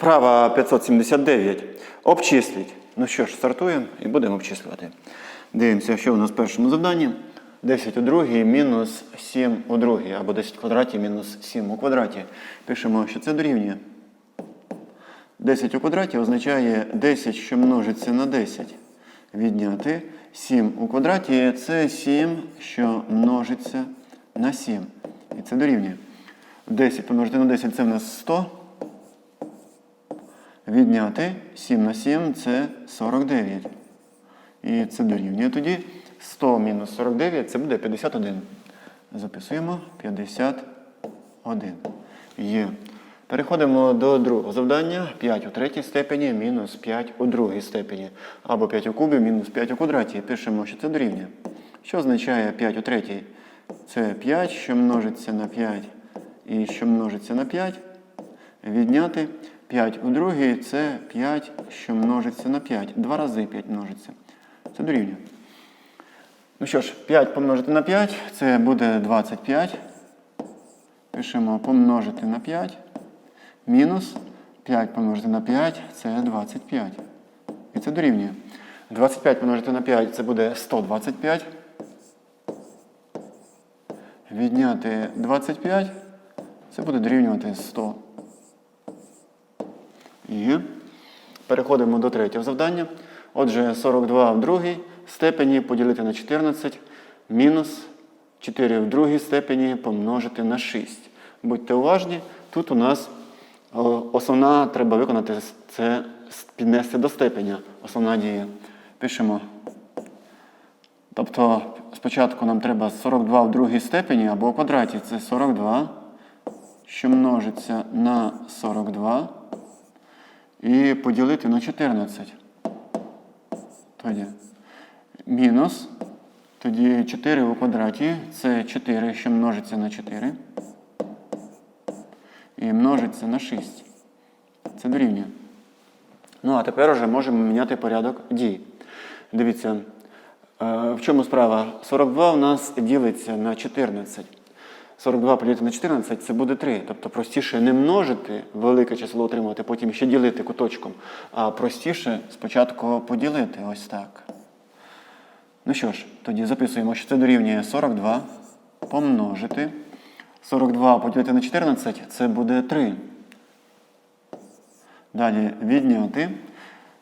Вправа 579. Обчисліть. Ну що ж, стартуємо і будемо обчислювати. Дивимося, що у нас в першому завданні. 10 у другій мінус 7 у другій, або 10 в квадраті мінус 7 у квадраті. Пишемо, що це дорівнює. 10 у квадраті означає 10, що множиться на 10. Відняти 7 у квадраті це 7, що множиться на 7. І це дорівнює. 10 помножити на 10 це в нас 100. Відняти 7 на 7 це 49. І це дорівнює тоді 100 мінус 49 це буде 51. Записуємо 51. Є. Переходимо до другого завдання. 5 у третій степені мінус 5 у другій степені. Або 5 у кубі мінус 5 у квадраті. Пишемо, що це дорівнює. Що означає 5 у третій? Це 5, що множиться на 5 і що множиться на 5. Відняти 5 у другій це 5, що множиться на 5. Два рази 5 множиться. Це дорівнює. Ну що ж, 5 помножити на 5 це буде 25. Пишемо помножити на 5. Мінус 5 помножити на 5 це 25. І це дорівнює. 25 помножити на 5 це буде 125. Відняти 25 це буде дорівнювати 100. І переходимо до третього завдання. Отже, 42 в другій степені поділити на 14 мінус 4 в другій степені помножити на 6. Будьте уважні, тут у нас основна треба виконати це піднести до степеня. Основна дія. Пишемо. Тобто спочатку нам треба 42 в другій степені або у квадраті це 42, що множиться на 42 і поділити на 14. Тоді мінус. Тоді 4 у квадраті це 4, що множиться на 4. І множиться на 6. Це дорівнює. Ну, а тепер вже можемо міняти порядок дій. Дивіться, е, в чому справа? 42 у нас ділиться на 14. 42 поділити на 14 це буде 3. Тобто простіше не множити велике число отримувати, потім ще ділити куточком. А простіше спочатку поділити ось так. Ну що ж, тоді записуємо, що це дорівнює 42 помножити. 42 поділити на 14 це буде 3. Далі відняти.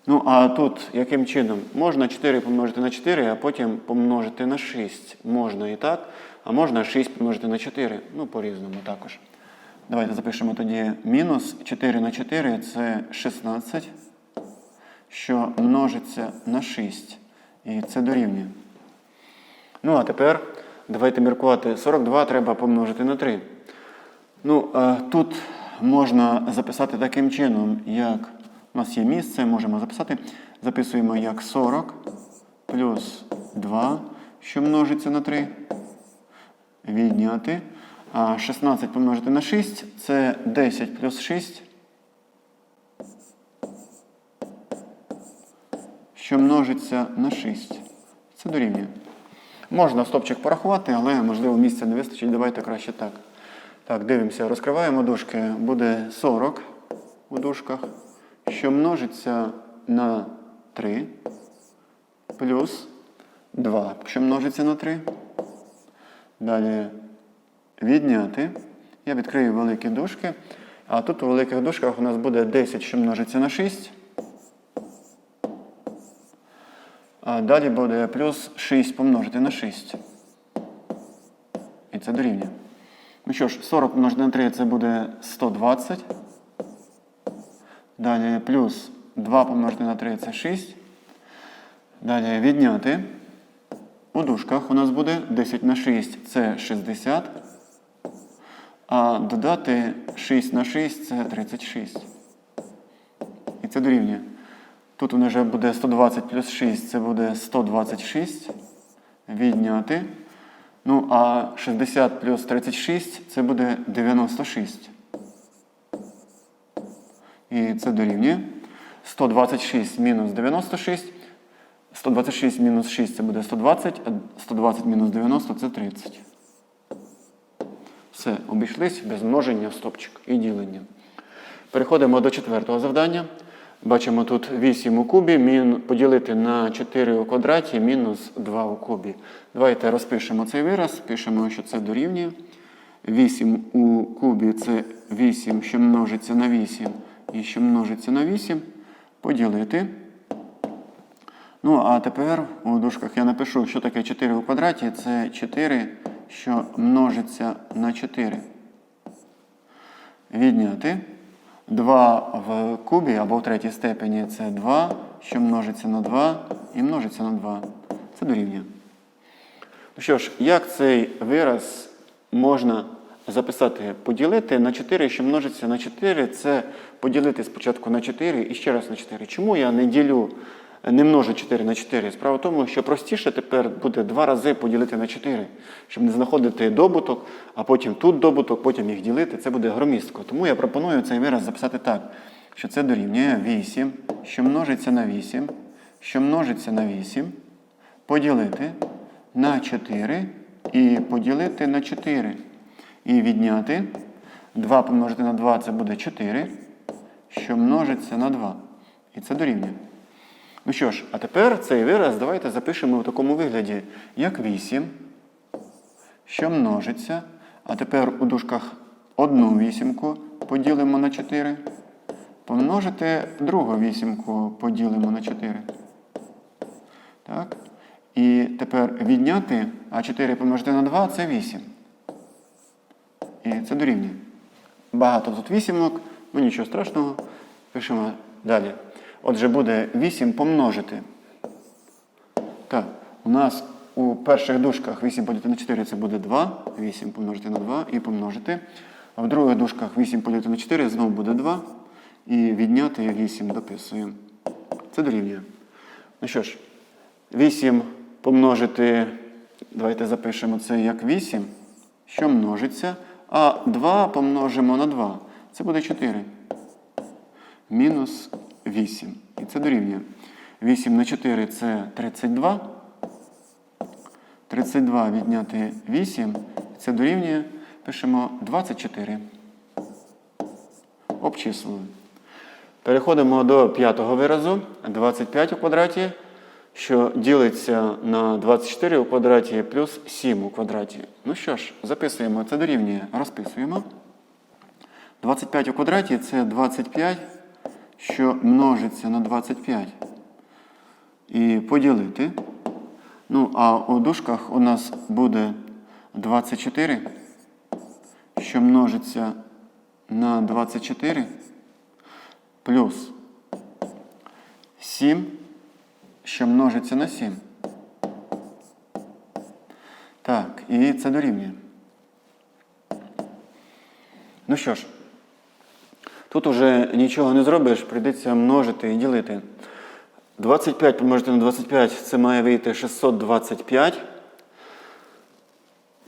Ну, а тут яким чином? Можна 4 помножити на 4, а потім помножити на 6. Можна і так. А можна 6 помножити на 4. Ну, по-різному також. Давайте запишемо тоді мінус 4 на 4 це 16, що множиться на 6. І це дорівнює. Ну, а тепер давайте міркувати. 42 треба помножити на 3. Ну, тут можна записати таким чином, як у нас є місце, можемо записати. Записуємо як 40 плюс 2, що множиться на 3. Відняти. 16 помножити на 6 це 10 плюс 6. Що множиться на 6. Це дорівнює. Можна стопчик порахувати, але можливо місця не вистачить. Давайте краще так. Так, дивимося, розкриваємо дужки. Буде 40 у дужках, що множиться на 3 плюс 2, що множиться на 3. Далі відняти. Я відкрию великі дужки. А тут у великих дужках у нас буде 10, що множиться на 6. А далі буде плюс 6 помножити на 6. І це дорівнює. Ну що ж, 40 помножити на 3 це буде 120. Далі плюс 2 помножити на 3 це 6. Далі відняти. У дужках у нас буде 10 на 6 це 60. А додати 6 на 6 це 36. І це дорівнює. Тут у нас вже буде 120 плюс 6, це буде 126. Відняти. Ну, а 60 плюс 36 це буде 96. І це дорівнює. 126 мінус 96. 126 мінус 6 це буде 120, а 120 мінус 90 це 30. Все, обійшлись без множення в стопчик і ділення. Переходимо до четвертого завдання. Бачимо тут 8 у кубі, мін, поділити на 4 у квадраті, мінус 2 у кубі. Давайте розпишемо цей вираз, пишемо, що це дорівнює. 8 у кубі це 8, що множиться на 8 і що множиться на 8. Поділити. Ну, а тепер у дужках я напишу, що таке 4 у квадраті. Це 4, що множиться на 4. Відняти. 2 в кубі або в третій степені це 2, що множиться на 2 і множиться на 2. Це дорівнює. Ну що ж, як цей вираз можна записати? Поділити на 4, що множиться на 4, це поділити спочатку на 4 і ще раз на 4. Чому я не ділю, не множу 4 на 4? Справа в тому, що простіше тепер буде два рази поділити на 4, щоб не знаходити добуток, а потім тут добуток, потім їх ділити. Це буде громістко. Тому я пропоную цей вираз записати так, що це дорівнює 8, що множиться на 8, що множиться на 8, поділити на 4 і поділити на 4. І відняти 2 помножити на 2 це буде 4, що множиться на 2. І це дорівнює. Ну що ж, а тепер цей вираз давайте запишемо в такому вигляді, як 8, що множиться. А тепер у дужках одну вісімку поділимо на 4. Помножити другу вісімку поділимо на 4. Так. І тепер відняти, а 4 помножити на 2 це 8. І це дорівнює. Багато тут вісімок, ну нічого страшного. Пишемо далі. Отже, буде 8 помножити. Так, у нас у перших дужках 8 поділити на 4 це буде 2. 8 помножити на 2 і помножити. А в других дужках 8 поділити на 4 знову буде 2. І відняти 8 дописуємо. Це дорівнює. Ну що ж, 8 помножити, давайте запишемо це як 8, що множиться. А 2 помножимо на 2. Це буде 4. Мінус 8. І це дорівнює. 8 на 4 це 32. 32 відняти 8. Це дорівнює. Пишемо 24. Обчислили. Переходимо до п'ятого виразу. 25 у квадраті, що ділиться на 24 у квадраті плюс 7 у квадраті. Ну що ж, записуємо, це дорівнює, розписуємо. 25 у квадраті це 25, що множиться на 25. І поділити. Ну, а у дужках у нас буде 24, що множиться на 24 плюс 7, що множиться на 7. Так, і це дорівнює. Ну що ж, тут уже нічого не зробиш, прийдеться множити і ділити. 25 помножити на 25 це має вийти 625.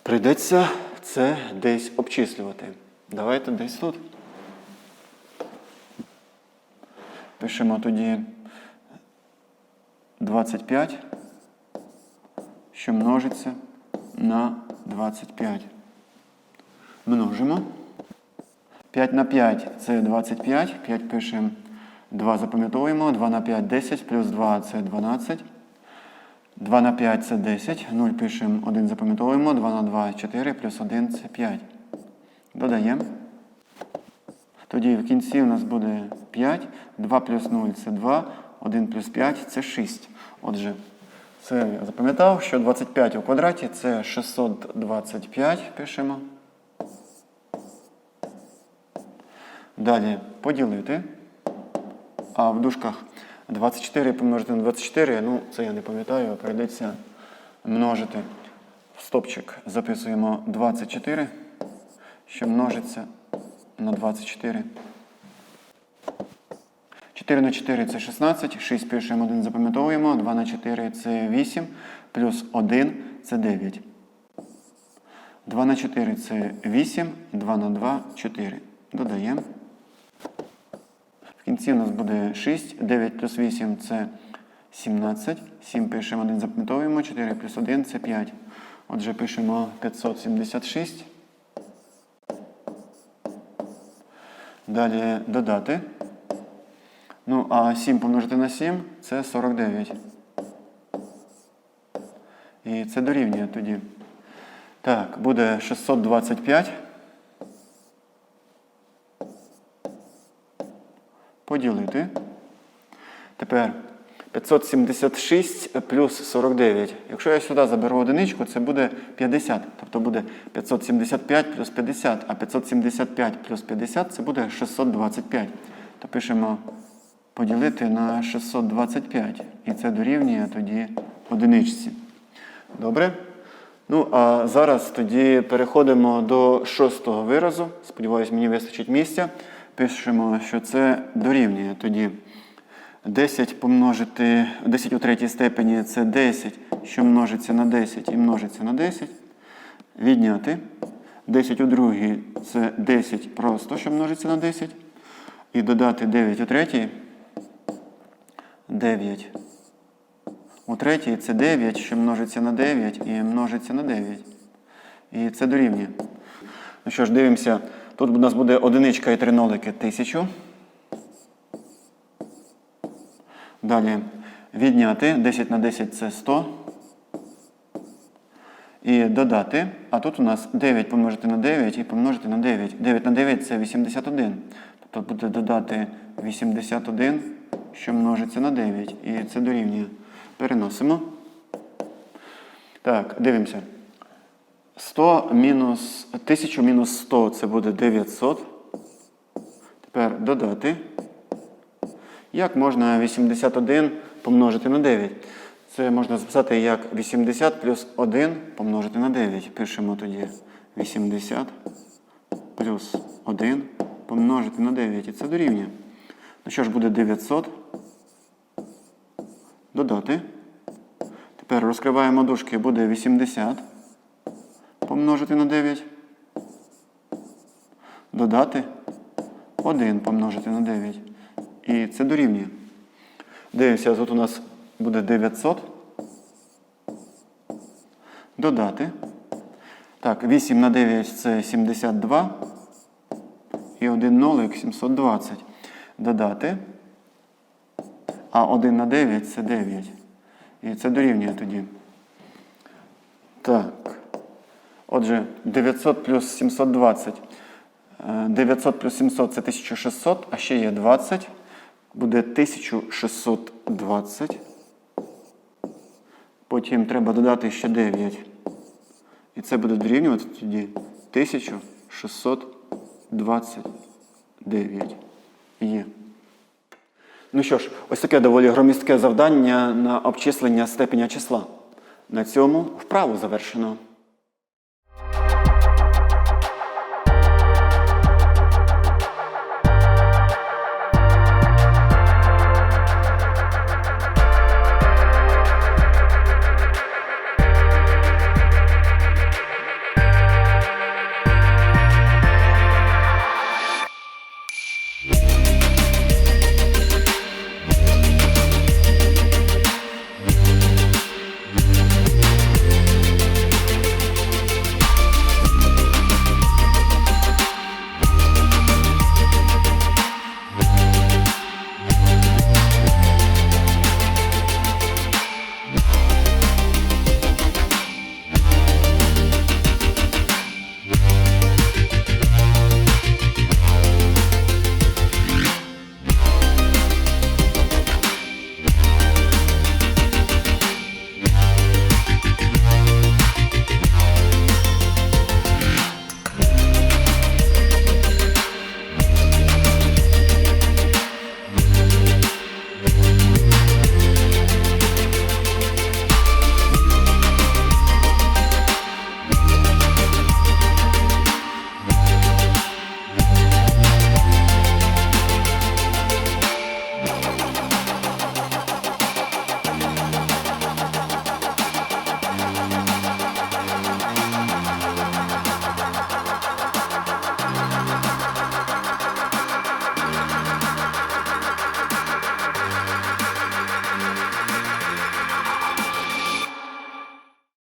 Прийдеться це десь обчислювати. Давайте десь тут. Пишемо тоді 25, що множиться на 25. Множимо. 5 на 5 це 25. 5 пишемо 2 запам'ятовуємо. 2 на 5 10, плюс 2 це 12. 2 на 5 це 10. 0 пишемо 1 запам'ятовуємо. 2 на 2 4, плюс 1 це 5. Додаємо. Тоді в кінці у нас буде 5. 2 плюс 0 це 2. 1 плюс 5 це 6. Отже, це я запам'ятав, що 25 у квадраті це 625. Пишемо. Далі поділити. А в дужках 24 помножити на 24, ну це я не пам'ятаю, прийдеться множити. В стопчик записуємо 24, що множиться на 24. 4 на 4 це 16, 6 пишемо, 1 запам'ятовуємо, 2 на 4 це 8, плюс 1 це 9. 2 на 4 це 8, 2 на 2 4. Додаємо. В кінці у нас буде 6, 9 плюс 8 це 17. 7 пишемо, 1 запам'ятовуємо, 4 плюс 1 це 5. Отже, пишемо 576. Далі додати. Ну, а 7 помножити на 7 це 49. І це дорівнює тоді. Так, буде 625. Поділити. Тепер 576 плюс 49. Якщо я сюди заберу одиничку, це буде 50. Тобто буде 575 плюс 50, а 575 плюс 50 це буде 625. То пишемо поділити на 625. І це дорівнює тоді одиничці. Добре? Ну, а зараз тоді переходимо до шостого виразу. Сподіваюсь, мені вистачить місця. Пишемо, що це дорівнює тоді. 10 помножити 10 у третій степені це 10, що множиться на 10 і множиться на 10. Відняти. 10 у другій це 10 просто, що множиться на 10. І додати 9 у третій. 9. У третій це 9, що множиться на 9 і множиться на 9. І це дорівнює. Ну що ж, дивимося. Тут у нас буде одиничка і три нолики 1000. Далі відняти 10 на 10 це 100. І додати. А тут у нас 9 помножити на 9 і помножити на 9. 9 на 9 це 81. Тобто буде додати 81, що множиться на 9. І це дорівнює. Переносимо. Так, дивимося. 100 мінус 1000 мінус 100 це буде 900. Тепер додати. Як можна 81 помножити на 9? Це можна записати як 80 плюс 1 помножити на 9. Пишемо тоді 80 плюс 1 помножити на 9. І це дорівнює. Ну що ж буде 900? Додати. Тепер розкриваємо дужки, буде 80 помножити на 9. Додати 1 помножити на 9. І це дорівнює. Дивимося, тут у нас буде 900. Додати. Так, 8 на 9 це 72. І 1 нолик 720. Додати. А 1 на 9 це 9. І це дорівнює тоді. Так. Отже, 900 плюс 720. Е, 900 плюс 700 це 1600, а ще є 20. Буде 1620. Потім треба додати ще 9. І це буде дорівнювати тоді 1629. Є. Ну що ж, ось таке доволі громістке завдання на обчислення степеня числа. На цьому вправу завершено.